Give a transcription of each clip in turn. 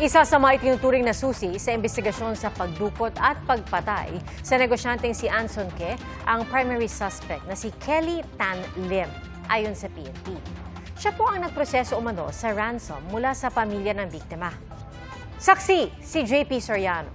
Isa sa mga itinuturing na susi sa investigasyon sa pagdukot at pagpatay sa negosyanteng si Anson Ke, ang primary suspect na si Kelly Tan Lim, ayon sa PNP. Siya po ang nagproseso umano sa ransom mula sa pamilya ng biktima. Saksi, si JP Soriano.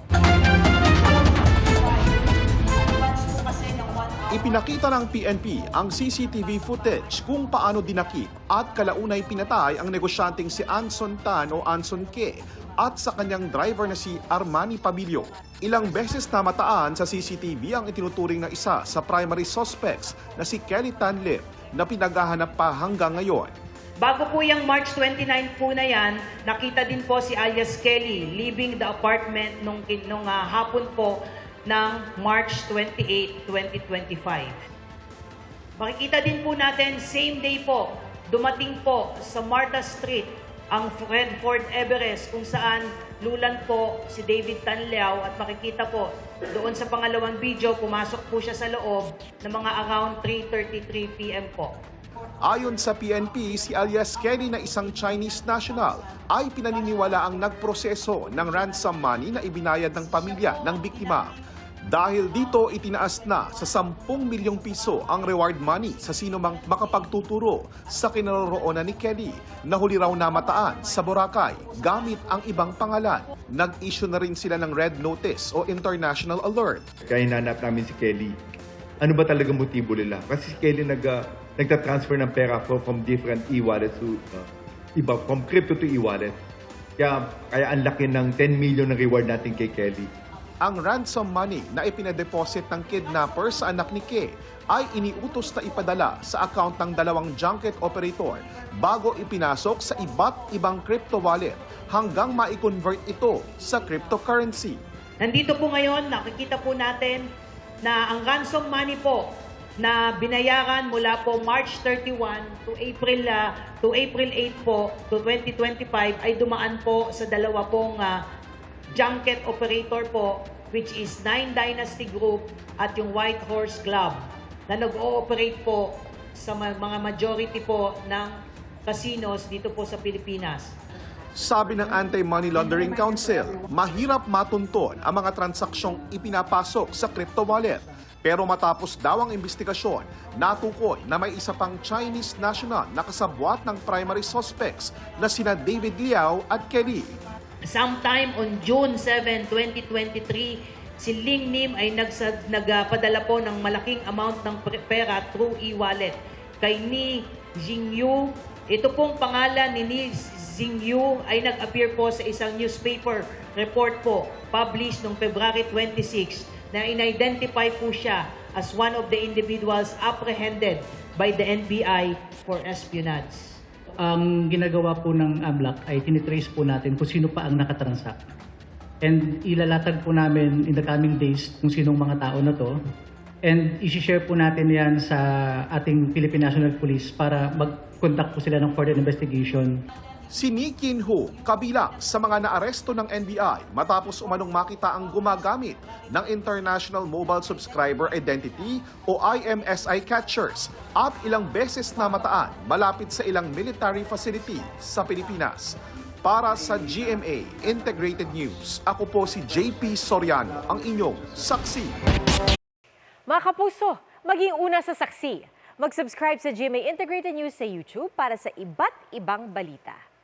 Ipinakita ng PNP ang CCTV footage kung paano dinakip at kalaunay pinatay ang negosyanteng si Anson Tan o Anson Ke at sa kanyang driver na si Armani Pabilio. Ilang beses na mataan sa CCTV ang itinuturing na isa sa primary suspects na si Kelly Tan Lim na pinaghahanap pa hanggang ngayon. Bago po yung March 29 po na yan, nakita din po si alias Kelly leaving the apartment nung, nung ah, hapon po ng March 28, 2025. Makikita din po natin, same day po, dumating po sa Martha Street ang Redford Everest kung saan lulan po si David Tanleao at makikita po doon sa pangalawang video, pumasok po siya sa loob ng mga around 3.33 p.m. po. Ayon sa PNP, si alias Kelly na isang Chinese national ay pinaniniwala ang nagproseso ng ransom money na ibinayad ng pamilya ng biktima. Dahil dito, itinaas na sa 10 milyong piso ang reward money sa sino mang makapagtuturo sa kinaroroonan ni Kelly na huli raw namataan sa Boracay gamit ang ibang pangalan. Nag-issue na rin sila ng red notice o international alert. Kaya hinanap namin si Kelly. Ano ba talaga motibo nila? Kasi si Kelly nag, uh, nagta-transfer ng pera from, from different e-wallets to uh, iba, from crypto to e-wallet. Kaya, kaya ang laki ng 10 million na reward natin kay Kelly. Ang ransom money na ipinadeposit ng kidnapper sa anak ni Ke ay iniutos na ipadala sa account ng dalawang junket operator bago ipinasok sa iba't ibang crypto wallet hanggang ma-convert ito sa cryptocurrency. Nandito po ngayon, nakikita po natin na ang ransom money po na binayaran mula po March 31 to April ah, to April 8 po to 2025 ay dumaan po sa dalawa pong ah, junket operator po which is Nine Dynasty Group at yung White Horse Club na nag-ooperate po sa mga majority po ng casinos dito po sa Pilipinas. Sabi ng Anti-Money Laundering Council, mahirap matunton ang mga transaksyong ipinapasok sa crypto wallet. Pero matapos daw ang investigasyon, natukoy na may isa pang Chinese national na kasabwat ng primary suspects na sina David Liao at Kelly. Sometime on June 7, 2023, si Ling Nim ay nagsad, nagpadala po ng malaking amount ng pera through e-wallet kay Ni Jingyu. Ito pong pangalan ni Ni Jingyu ay nag-appear po sa isang newspaper report po published noong February 26 na in-identify po siya as one of the individuals apprehended by the NBI for espionage. Ang ginagawa po ng AMLAC ay tinitrace po natin kung sino pa ang nakatransact. And ilalatag po namin in the coming days kung sinong mga tao na to. And isi-share po natin yan sa ating Philippine National Police para mag-conduct po sila ng further investigation. Si Ni Kin Ho kabilang sa mga naaresto ng NBI matapos umanong makita ang gumagamit ng International Mobile Subscriber Identity o IMSI catchers at ilang beses na mataan malapit sa ilang military facility sa Pilipinas. Para sa GMA Integrated News, ako po si JP Soriano, ang inyong saksi. Mga kapuso, maging una sa saksi. Mag-subscribe sa GMA Integrated News sa YouTube para sa iba't ibang balita.